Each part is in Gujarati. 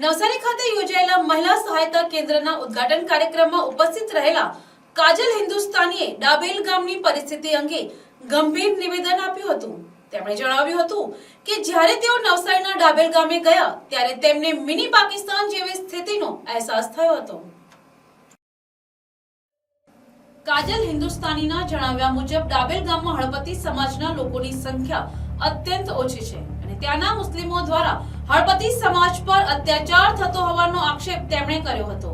નવસારી ખાતે યોજાયેલા મહિલા સહાયતા કેન્દ્રના ઉદ્ઘાટન કાર્યક્રમમાં ઉપસ્થિત રહેલા કાજલ હિન્દુસ્તાનીએ ડાબેલ ગામની પરિસ્થિતિ અંગે ગંભીર નિવેદન આપ્યું હતું. તેમણે જણાવ્યું હતું કે જ્યારે તેઓ નવસારીના ડાબેલ ગામે ગયા, ત્યારે તેમને મિની પાકિસ્તાન જેવી સ્થિતિનો અહેસાસ થયો હતો. કાજલ હિન્દુસ્તાનીના જણાવ્યા મુજબ ડાબેલ ગામમાં હળપતિ સમાજના લોકોની સંખ્યા અત્યંત ઓછી છે. અને ત્યાંના મુસ્લિમો દ્વારા હળપતિ સમાજ પર અત્યાચાર થતો હોવાનો આક્ષેપ તેમણે કર્યો હતો.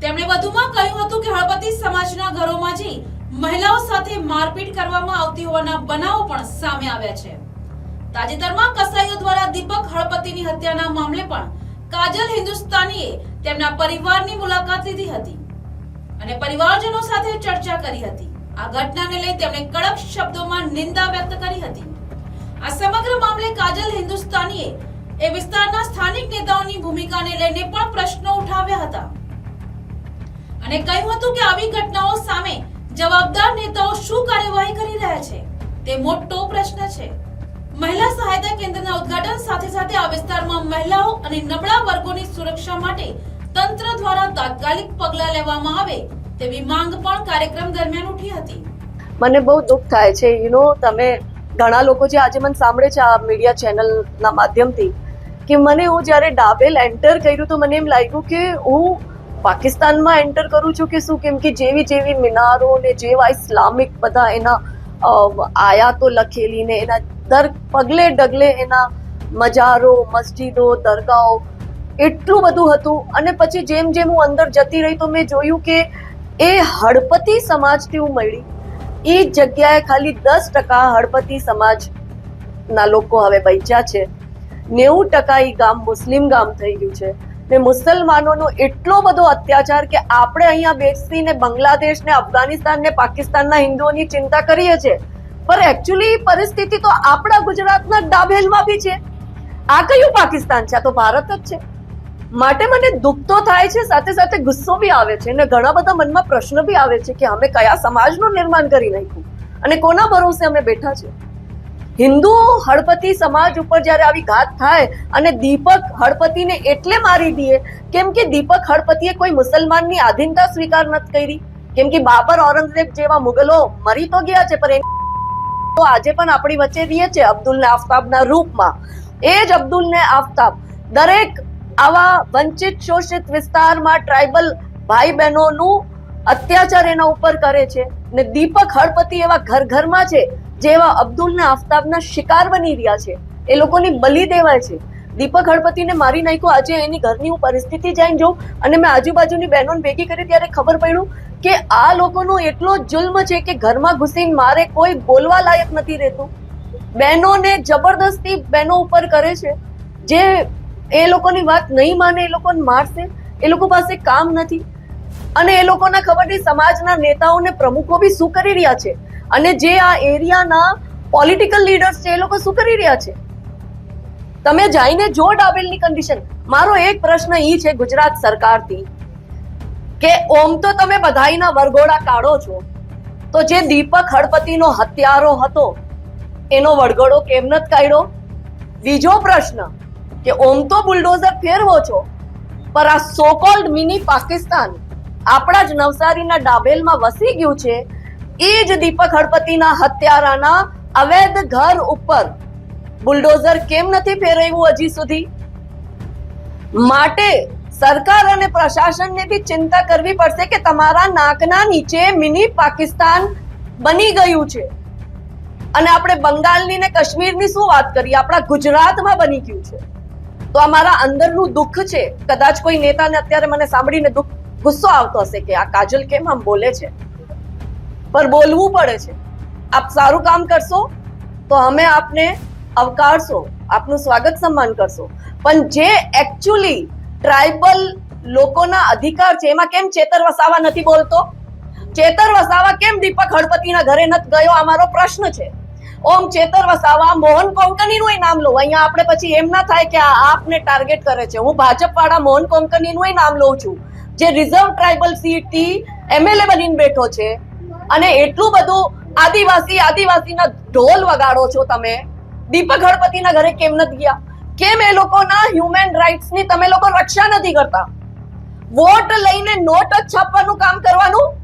તેમણે વધુમાં કહ્યું હતું કે હળપતિ સમાજના ઘરોમાં જઈ મહિલાઓ સાથે મારપીટ કરવામાં આવતી હોવાના બનાવો પણ સામે આવ્યા છે. તાજેતરમાં કસાઈઓ દ્વારા દીપક હળપતિની હત્યાના મામલે પણ કાજલ હિન્દુસ્તાનીએ તેમના પરિવારની મુલાકાત લીધી હતી અને પરિવારજનો સાથે ચર્ચા કરી હતી. આ ઘટનાને લઈ તેમણે કડક શબ્દોમાં નિંદા વ્યક્ત કરી હતી. આ સમગ્ર મામલે કાજલ હિન્દુસ્તાનીએ એ વિસ્તારના સ્થાનિક નેતાઓની ભૂમિકાને લઈને પણ પ્રશ્નો ઉઠાવ્યા હતા. અને કહ્યું હતું કે આવી ઘટનાઓ સામે જવાબદાર નેતાઓ શું કાર્યવાહી કરી રહ્યા છે, તે મોટો પ્રશ્ન છે. મહિલા સહાયતા કેન્દ્રના ઉદ્ઘાટન સાથે સાથે આ વિસ્તારમાં મહિલાઓ અને નબળા વર્ગોની સુરક્ષા માટે તંત્ર દ્વારા તાત્કાલિક પગલાં લેવામાં આવે તેવી માંગ પણ કાર્યક્રમ દરમિયાન ઉઠી હતી. મને બહુ દુઃખ થાય છે. યુ નો તમે ઘણા લોકો જે આજે મને સાંભળે છે આ મીડિયા ચેનલના માધ્યમથી, કે મને હું જ્યારે ડાબેલ એન્ટર કર્યું તો મને એમ લાગ્યું કે હું પાકિસ્તાનમાં એન્ટર કરું છું કે શું? કેમ કે જેવી જેવી મિનારો ને જેવા ઇસ્લામિક બધા એના આયાતો લખેલી ને એના દર પગલે ડગલે એના મજારો, મસ્જિદો, દરગાહો, એટલું બધું હતું. અને પછી જેમ જેમ હું અંદર જતી રહી તો મેં જોયું કે એ હડપતિ સમાજથી હું મળી. એ જગ્યાએ ખાલી દસ ટકા હળપતિ સમાજના લોકો હવે બચ્યા છે. નેવું ટકા એ ગામ મુસ્લિમ ગામ થઈ ગયું છે. ને મુસલમાનોનો એટલો બધો અત્યાચાર કે આપણે અહીંયા બેસીને બાંગ્લાદેશ ને અફઘાનિસ્તાન ને પાકિસ્તાનના હિન્દુઓની ચિંતા કરીએ છીએ. પણ એકચ્યુઅલી પરિસ્થિતિ તો આપણા ગુજરાતના ડાભેલમાં બી છે. આ કયું પાકિસ્તાન છે? આ તો ભારત જ છે. માટે મને દુઃખ તો થાય છે, સાથે સાથે ગુસ્સો બી આવે છે અને ઘણા બધા મનમાં પ્રશ્ન બી આવે છે કે અમે કયા સમાજનું નિર્માણ કરી નાખ્યું? અને કોના ભરોસે અમે બેઠા છે હિન્દુ હળપતિ સમાજ ઉપર જ્યારે આવી ઘાત થાય અને દીપક હળપતિને એટલે મારી દઈએ, કેમ કે દીપક હળપતિએ કોઈ મુસલમાનની આધીનતા સ્વીકાર નથી કરી? કેમ કે બાબર ઔરંગઝેબ જેવા મુગલો મરી તો ગયા છે, પણ તો આજે પણ આપણી વચ્ચે રહીએ છે અબ્દુલને આફતાબના રૂપમાં. એ જ અબ્દુલ ને આફતાબ દરેક આવા વંચિત શોષિત વિસ્તારમાં ટ્રાઇબલ ભાઈ બહેનોનું અત્યાચાર એના ઉપર કરે છે ને દીપક હળપતિ એવા ઘર ઘરમાં છે જેવા અબ્દુલ ને આફતાબના શિકાર બની રહ્યા છે. એ લોકોની બલી દેવાય છે. દીપક હળપતિને મારી નાખ્યો. આજે એની ઘરની હું પરિસ્થિતિ જઈને જોઉં અને મેં આજુબાજુની બહેનોને ભેગી કરી ત્યારે ખબર પડ્યું કે આ લોકોનો એટલો જુલ્મ છે કે ઘરમાં ઘૂસીને મારે કોઈ બોલવા લાયક નથી રહેતું. બહેનોને જબરદસ્તી બહેનો ઉપર કરે છે. જે એ લોકોની વાત નહીં માને, એ લોકોને મારશે, એ લોકો પાસે કામ નથી. અને એ લોકોના ખબર નહીં સમાજના નેતાઓને પ્રમુખો બી શું કરી રહ્યા છે? અને જે આ એરિયાના પોલિટિકલ લીડર્સ છે, એ લોકો શું કરી રહ્યા છે? તમે જઈને જો ડાબેલની કન્ડિશન મારો એક પ્રશ્ન એ છે ગુજરાત સરકારથી કે ઓમ તો તમે બધાયના વરઘોડા કાઢો છો, તો જે દીપક હળપતિનો હત્યારો હતો, એનો વરઘોડો કેમ નથી કાઢ્યો? બીજો પ્રશ્ન કે ઓમ તો બુલડોઝર ફેરવો છો. પર આ સોકોલ્ડ મિની પાકિસ્તાન આપણા જ નવસારીના ડાબેલમાં વસી ગયું છે, એ જ દીપક હળપતિના હત્યારાના અવૈધ ઘર ઉપર બુલડોઝર કેમ નથી ફેરવ્યું હજી સુધી? માટે સરકાર અને પ્રશાસનને બી ચિંતા કરવી પડશે કે તમારા નાકના નીચે મિની પાકિસ્તાન બની ગયું છે. અને આપણે બંગાળની ને કાશ્મીરની શું વાત કરીએ? આપણા ગુજરાતમાં બની ગયું છે. તો આ મારા અંદરનું દુઃખ છે. કદાચ કોઈ નેતાને અત્યારે મને સાંભળીને દુઃખ, ગુસ્સો આવતો હશે કે આ કાજલ કેમ આમ બોલે છે? પર બોલવું પડે છે. આપ સારું કામ કરશો તો અમે આપને આવકારશો, આપનું સ્વાગત સન્માન કરશો. પણ જે એકચ્યુઅલી ટ્રાઇબલ લોકોના અધિકાર છે, એમાં કેમ ચેતર વસાવા નથી બોલતો? ચેતર વસાવા કેમ દીપક હળપતિના ઘરે નથી ગયો? આ મારો પ્રશ્ન છે. ઓમ ચેતર વસાવા, મોહન કોંકણીનું નામ લો અહીંયા આપણે પછી એમ ના થાય કે આ આપને ટાર્ગેટ કરે છે. હું ભાજપ વાળા મોહન કોંકણીનું નામ લઉં છું. જે રિઝર્વ ટ્રાઇબલ સીટથી એમએલએ બનીને બેઠો છે. અને એટલું બધું આદિવાસી, આદિવાસીના ઢોલ વગાડો છો તમે. દીપક ગણપતિના ઘરે કેમ નથી ગયા? કેમ એ લોકોના હ્યુમન રાઇટ્સની તમે લોકો રક્ષા નથી કરતા? વોટ લઈને નોટ જ છાપવાનું કામ કરવાનું?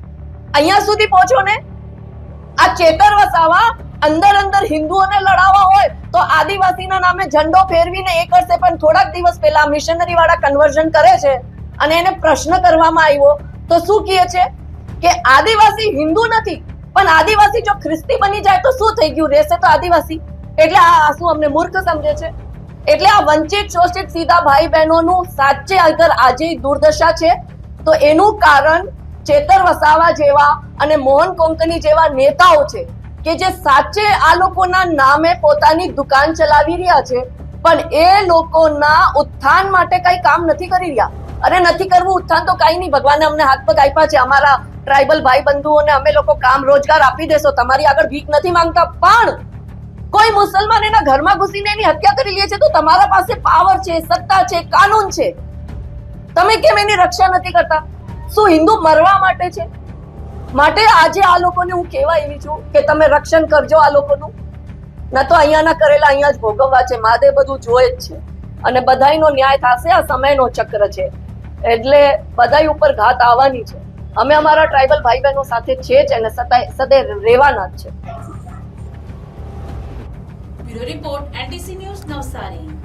અહીંયા સુધી પહોંચો ને? આ ચેતર વસાવા અંદર અંદર હિન્દુઓને લડાવવા હોય તો આદિવાસીના નામે ઝંડો ફેરવીને એ કરશે. પણ થોડાક દિવસ પહેલા મિશનરી વાળા કન્વર્ઝન કરે છે અને એને પ્રશ્ન કરવામાં આવ્યો. તો શું કહે છે? કે આદિવાસી હિન્દુ નથી, પણ આદિવાસી જો ખ્રિસ્તી બની જાય તો શું થઈ ગયું? રહેશે તો આદિવાસી. એટલે આ શું અમને મૂર્ખ સમજે છે? એટલે આ વંચિત, શોષિત, સીધા ભાઈ બહેનોનું સાચે અગર આજે દુર્દશા છે, તો એનું કારણ ચેતર વસાવા જેવા અને મોહન કોંકણી જેવા નેતાઓ છે. કે જે સાચે આ લોકોના નામે પોતાની દુકાન ચલાવી રહ્યા છે, પણ એ લોકોના ઉત્થાન માટે કઈ કામ નથી કરી રહ્યા. અરે નથી કરવું ઉત્થાન તો કઈ નહીં. ભગવાને અમને હાથ પગ આપ્યા છે. અમારા ટ્રાઇબલ ભાઈ બંધુઓને અમે લોકો કામ રોજગાર આપી દેશો. તમારી આગળ ભીખ નથી માંગતા. પણ કોઈ મુસલમાન એના ઘરમાં ઘૂસીને એની હત્યા કરી લે છે તો તમારા પાસે પાવર છે, સત્તા છે, કાનૂન છે. તમે કેમ એની રક્ષા નથી કરતા? શું હિન્દુ મરવા માટે છે? માટે આજે આ લોકોને હું કહેવા એવી છું કે તમે રક્ષણ કરજો આ લોકોનું. ન તો અહીંયાના કરેલા અહીંયા જ ભોગવવા છે. માદે બધું જોયે જ છે. અને બધાયનો ન્યાય થશે, આ સમયનો ચક્ર છે. એટલે બધાય ઉપર ઘાત આવવાની છે. અમે અમારા ટ્રાઇબલ ભાઈ બહેનો સાથે છે જ અને સદાય સદૈવ રહેવાના જ છે. Bureau report NTC news Navsari.